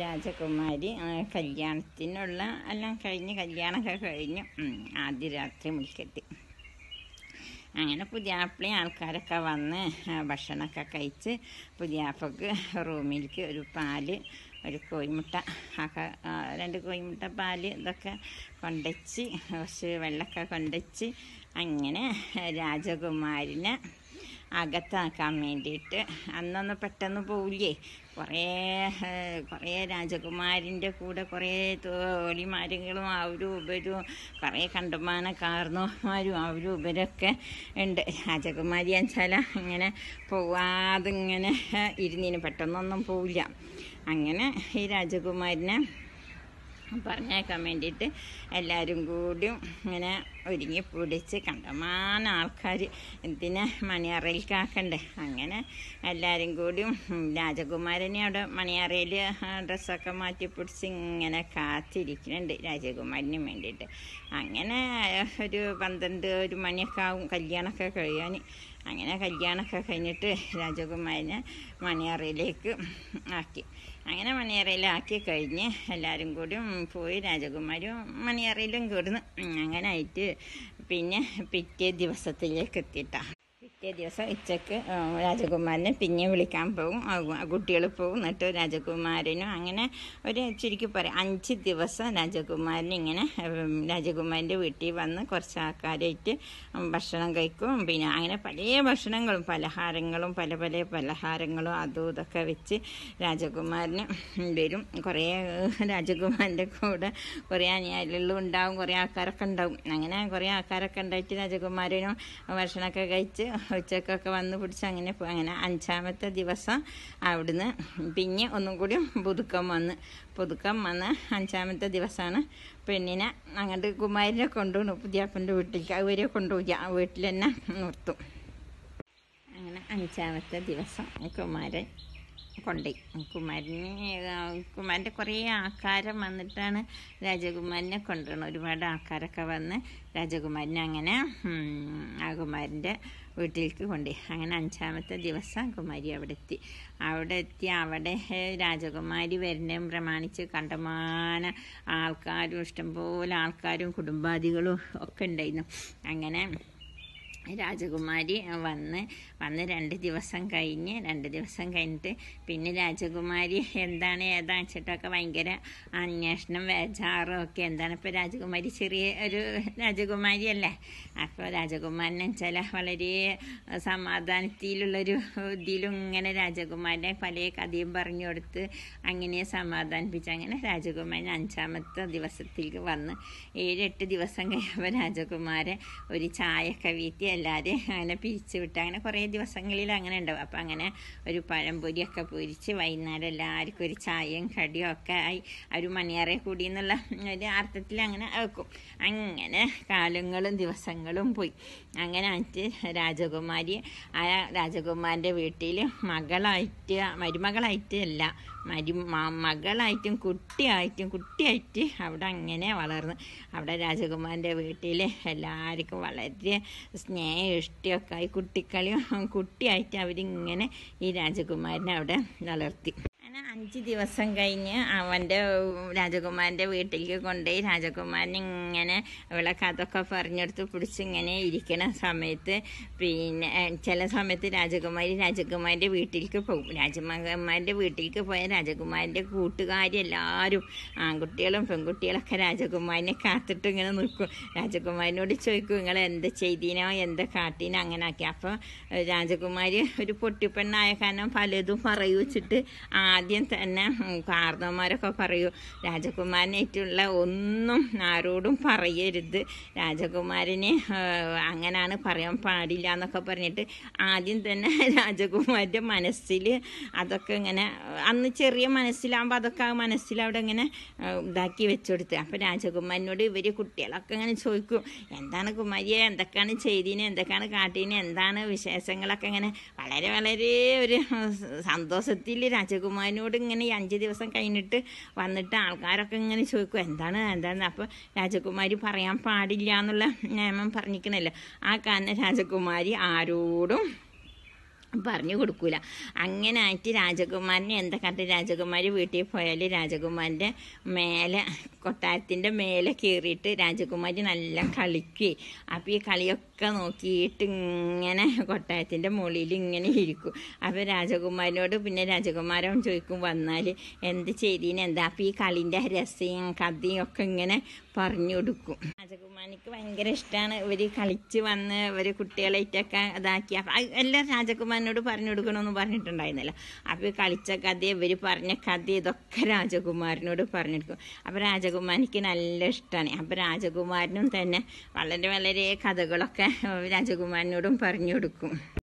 രാജകുമാരി കല്യാണത്തിനുള്ള എല്ലാം കഴിഞ്ഞ് കല്യാണമൊക്കെ കഴിഞ്ഞു ആദ്യ രാത്രി മുടിക്കെത്തി അങ്ങനെ പുതിയാപ്പിളി ആൾക്കാരൊക്കെ വന്ന് ഭക്ഷണമൊക്കെ കഴിച്ച് പുതിയാപ്പക്ക് റൂമിലേക്ക് ഒരു പാൽ ഒരു കോഴിമുട്ട ഒക്കെ രണ്ട് കോഴിമുട്ട പാൽ ഇതൊക്കെ കൊണ്ടച്ച് കുറച്ച് വെള്ളമൊക്കെ കൊണ്ടച്ച് അങ്ങനെ രാജകുമാരിനെ അകത്താക്കാൻ വേണ്ടിയിട്ട് അന്നൊന്ന് പെട്ടെന്ന് പോവില്ലേ? കുറേ കുറേ രാജകുമാരിന്റെ കൂടെ കുറേ തോലിമാരുകളും അവരും ഉപരും കുറേ കണ്ടമാന കാർന്നോമാരും അവരും ഉപരൊക്കെ ഉണ്ട്. രാജകുമാരി വെച്ചാൽ ഇങ്ങനെ പോവാതെ ഇങ്ങനെ ഇരുന്നിന് പെട്ടെന്നൊന്നും പോവില്ല. അങ്ങനെ ഈ രാജകുമാരനെ പറഞ്ഞേക്കാൻ വേണ്ടിയിട്ട് എല്ലാവരും കൂടിയും ഇങ്ങനെ ഒരുങ്ങി പിടിച്ച് കണ്ടമാന ആൾക്കാർ എന്തിനാ മണിയറയിൽ കാക്കണ്ടേ? അങ്ങനെ എല്ലാവരും കൂടിയും രാജകുമാരനെ അവിടെ മണിയറയിൽ ഡ്രസ്സൊക്കെ മാറ്റി പിടിച്ച് ഇങ്ങനെ കാത്തിരിക്കുന്നുണ്ട് രാജകുമാരന് വേണ്ടിയിട്ട്. അങ്ങനെ ഒരു പന്ത്രണ്ട് ഒരു മണിയൊക്കെ ആവും കല്യാണമൊക്കെ കഴിയാൻ അങ്ങനെ കല്യാണമൊക്കെ കഴിഞ്ഞിട്ട് രാജകുമാരനെ മണിയറയിലേക്ക് ആക്കി. അങ്ങനെ മണിയറയിലാക്കി കഴിഞ്ഞ് എല്ലാവരും കൂടി പോയി. രാജകുമാരും മണിയറയിലും കൂടുന്നു. അങ്ങനെ ആയിട്ട് പിന്നെ പിറ്റേ ദിവസത്തിലേക്ക് എത്തിയിട്ടാ പിറ്റേ ദിവസം ഉച്ചയ്ക്ക് രാജകുമാരനെ പിന്നെ വിളിക്കാൻ പോകും കുട്ടികൾ പോകും എന്നിട്ട് രാജകുമാരനും അങ്ങനെ ഒരു ചുരുക്കി പറയാം അഞ്ച് ദിവസം രാജകുമാരൻ ഇങ്ങനെ രാജകുമാരന്റെ വീട്ടിൽ വന്ന് കുറച്ച് ആൾക്കാരായിട്ട് ഭക്ഷണം കഴിക്കും. പിന്നെ അങ്ങനെ പല ഭക്ഷണങ്ങളും പലഹാരങ്ങളും പല പല പലഹാരങ്ങളും അതും ഇതൊക്കെ വെച്ച് രാജകുമാരന് വരും. കുറേ രാജകുമാരന്റെ കൂടെ കുറേ അനുയായികളും ഉണ്ടാവും. കുറേ ആൾക്കാരൊക്കെ ഉണ്ടാവും. അങ്ങനെ കുറേ ആൾക്കാരൊക്കെ ഉണ്ടായിട്ട് രാജകുമാരനും ഭക്ഷണമൊക്കെ കഴിച്ച് ഉച്ചക്കൊക്കെ വന്ന് പിടിച്ച് അങ്ങനെ പോയി അങ്ങനെ അഞ്ചാമത്തെ ദിവസം അവിടുന്ന് പിന്നെ ഒന്നും കൂടി പുതുക്കം വന്ന്. പുതുക്കം വന്ന് അഞ്ചാമത്തെ ദിവസമാണ് പെണ്ണിനെ അങ്ങോട്ട് കുമാരിനെ കൊണ്ടുപോകണം പുതിയാപ്പന്റെ വീട്ടിലേക്ക്. അവരെ കൊണ്ടുപോയി. ആ വീട്ടിൽ തന്നെ നിർത്തും. അങ്ങനെ അഞ്ചാമത്തെ ദിവസം കുമാരൻ കൊണ്ടുപോയി. കുമാരന് കുമാരന്റെ കുറേ ആൾക്കാരം വന്നിട്ടാണ് രാജകുമാരനെ കൊണ്ടുവരണം ഒരുപാട് ആൾക്കാരൊക്കെ വന്ന് രാജകുമാരനെ അങ്ങനെ ആ കുമാരന്റെ വീട്ടിലേക്ക് കൊണ്ടുപോയി. അങ്ങനെ അഞ്ചാമത്തെ ദിവസം കുമാരി അവിടെ എത്തി അവിടെ എത്തി. അവിടെ രാജകുമാരി വരുന്നതും പ്രമാണിച്ച് കണ്ടമാന ആൾക്കാരും ഇഷ്ടംപോലെ ആൾക്കാരും കുടുംബാദികളും ഒക്കെ ഉണ്ടായിരുന്നു. അങ്ങനെ രാജകുമാരി വന്ന് വന്ന് രണ്ട് ദിവസം കഴിഞ്ഞ് രണ്ട് ദിവസം കഴിഞ്ഞിട്ട് പിന്നെ രാജകുമാരി എന്താണ് ഏതാ വെച്ചിട്ടൊക്കെ ഭയങ്കര അന്വേഷണം വേജാറും ഒക്കെ എന്താണ്? ഇപ്പോൾ രാജകുമാരി ചെറിയ ഒരു രാജകുമാരി അല്ലേ അപ്പോൾ രാജകുമാരനെ വെച്ചാൽ വളരെ സമാധാനത്തിലുള്ളൊരു ഇതിലും ഇങ്ങനെ രാജകുമാരനെ പല കഥയും പറഞ്ഞു കൊടുത്ത് അങ്ങനെ സമാധാനിപ്പിച്ച് അങ്ങനെ രാജകുമാരൻ അഞ്ചാമത്തെ ദിവസത്തിലേക്ക് വന്ന് ഏഴെട്ട് ദിവസം കഴിയുമ്പോൾ രാജകുമാരൻ ഒരു ചായയൊക്കെ വീട്ടി എല്ലാവരും അങ്ങനെ പിരിച്ചു വിട്ട് അങ്ങനെ കുറേ ദിവസങ്ങളിൽ അങ്ങനെ ഉണ്ടാവും. അപ്പം അങ്ങനെ ഒരു പഴംപൊരിയൊക്കെ പൊരിച്ച് വൈകുന്നേരം എല്ലാവർക്കും ഒരു ചായയും കടിയും ഒക്കെ ആയി ഒരു മണിയറേ കൂടി എന്നുള്ള ഒരു അർത്ഥത്തിൽ അങ്ങനെ വെക്കും അങ്ങനെ കാലങ്ങളും ദിവസങ്ങളും പോയി. അങ്ങനെ ആയിട്ട് രാജകുമാരി ആ രാജകുമാരന്റെ വീട്ടിൽ മകളായിട്ട് മരുമകളായിട്ട് അല്ല മരു മകളായിട്ടും കുട്ടിയായിട്ടും കുട്ടിയായിട്ട് അവിടെ അങ്ങനെ വളർന്നു. അവിടെ രാജകുമാരന്റെ വീട്ടിൽ എല്ലാവർക്കും വളരെ സ്നേഹം ഇഷ്ടമൊക്കെ ആയി കുട്ടിക്കളിയും കുട്ടിയായിട്ട് അവരിങ്ങനെ ഈ രാജകുമാരനെ അവിടെ വളർത്തി. അഞ്ച് ദിവസം കഴിഞ്ഞ് അവന്റെ രാജകുമാരന്റെ വീട്ടിലേക്ക് കൊണ്ടുപോയി. രാജകുമാരൻ ഇങ്ങനെ അവളെ കഥൊക്കെ പറഞ്ഞെടുത്ത് പിടിച്ച് ഇങ്ങനെ ഇരിക്കണ സമയത്ത് പിന്നെ ചില സമയത്ത് രാജകുമാരി രാജകുമാരന്റെ വീട്ടിലേക്ക് പോകും. രാജകുമാരന്റെ വീട്ടിലേക്ക് പോയ രാജകുമാരന്റെ കൂട്ടുകാരി എല്ലാവരും ആൺകുട്ടികളും പെൺകുട്ടികളൊക്കെ രാജകുമാരനെ കാത്തിട്ട് ഇങ്ങനെ നിൽക്കും. രാജകുമാരനോട് ചോദിക്കും നിങ്ങൾ എന്ത് ചെയ്തീനോ? എന്താ കാട്ടീനോ? അങ്ങനെ ആക്കി അപ്പോൾ രാജകുമാരി ഒരു പൊട്ടിപ്പെണ്ണായ കാരണം പലതും പറയുവച്ചിട്ട് ആദ്യം തന്നെ കാർന്നവന്മാരൊക്കെ പറയൂ. രാജകുമാരനായിട്ടുള്ള ഒന്നും ആരോടും പറയരുത്. രാജകുമാരനെ അങ്ങനെയാണ് പറയാൻ പാടില്ല എന്നൊക്കെ പറഞ്ഞിട്ട് ആദ്യം തന്നെ രാജകുമാരന്റെ മനസ്സിൽ അതൊക്കെ ഇങ്ങനെ അന്ന് ചെറിയ മനസ്സിലാകുമ്പോൾ അതൊക്കെ മനസ്സിൽ അവിടെ ഇങ്ങനെ ഇതാക്കി വെച്ചുകൊടുത്ത് അപ്പോൾ രാജകുമാരനോട് ഇവർ കുട്ടികളൊക്കെ ഇങ്ങനെ ചോദിക്കും എന്താണ് കുമാരിയെ? എന്തൊക്കെയാണ് ചെയ്തിന്? എന്തൊക്കെയാണ് കാട്ടീന്? എന്താണ് വിശേഷങ്ങളൊക്കെ? ഇങ്ങനെ വളരെ വളരെ ഒരു സന്തോഷത്തിൽ രാജകുമാരനോട് ഇങ്ങനെ ഈ അഞ്ച് ദിവസം കഴിഞ്ഞിട്ട് വന്നിട്ട് ആൾക്കാരൊക്കെ ഇങ്ങനെ ചോദിക്കും എന്താണ് എന്താണ്? അപ്പോൾ രാജകുമാരി പറയാൻ പാടില്ല എന്നുള്ള നിയമം പറഞ്ഞിരിക്കണല്ലോ. ആ കാരണം രാജകുമാരി ആരോടും പറഞ്ഞു കൊടുക്കൂല. അങ്ങനെ ആയിട്ട് രാജകുമാരനെ എന്താ കണ്ട് രാജകുമാരി വീട്ടിൽ പോയാൽ രാജകുമാരന്റെ മേലെ കൊട്ടാരത്തിന്റെ മേലെ കയറിയിട്ട് രാജകുമാരി നല്ല കളിക്കുകയും അപ്പോൾ ഈ കളിയൊക്കെ നോക്കിയിട്ട് ഇങ്ങനെ കൊട്ടാരത്തിന്റെ മുകളിൽ ഇങ്ങനെ ഇരിക്കും. അപ്പോൾ രാജകുമാരനോട് പിന്നെ രാജകുമാരൻ ചോദിക്കും വന്നാൽ എന്ത് ചെയ്തീന്? എന്താ അപ്പോൾ ഈ കളിന്റെ രസയും കഥയും ഒക്കെ ഇങ്ങനെ പറഞ്ഞു കൊടുക്കും. രാജകുമാരിക്ക് ഭയങ്കര ഇഷ്ടമാണ് ഇവർ കളിച്ച് വന്ന് ഇവർ കുട്ടികളായിട്ടൊക്കെ ഇതാക്കി. അപ്പം എല്ലാം രാജകുമാരനോട് പറഞ്ഞു കൊടുക്കണമെന്ന് പറഞ്ഞിട്ടുണ്ടായിരുന്നല്ലോ. അപ്പോൾ കളിച്ച കഥ ഇവർ പറഞ്ഞ കഥ ഇതൊക്കെ രാജകുമാരനോട് പറഞ്ഞു കൊടുക്കും. അപ്പോൾ രാജകുമാരിക്ക് നല്ല ഇഷ്ടമാണ് അപ്പോൾ രാജകുമാരനും തന്നെ വളരെ വളരെ കഥകളൊക്കെ രാജകുമാരനോടും പറഞ്ഞു കൊടുക്കും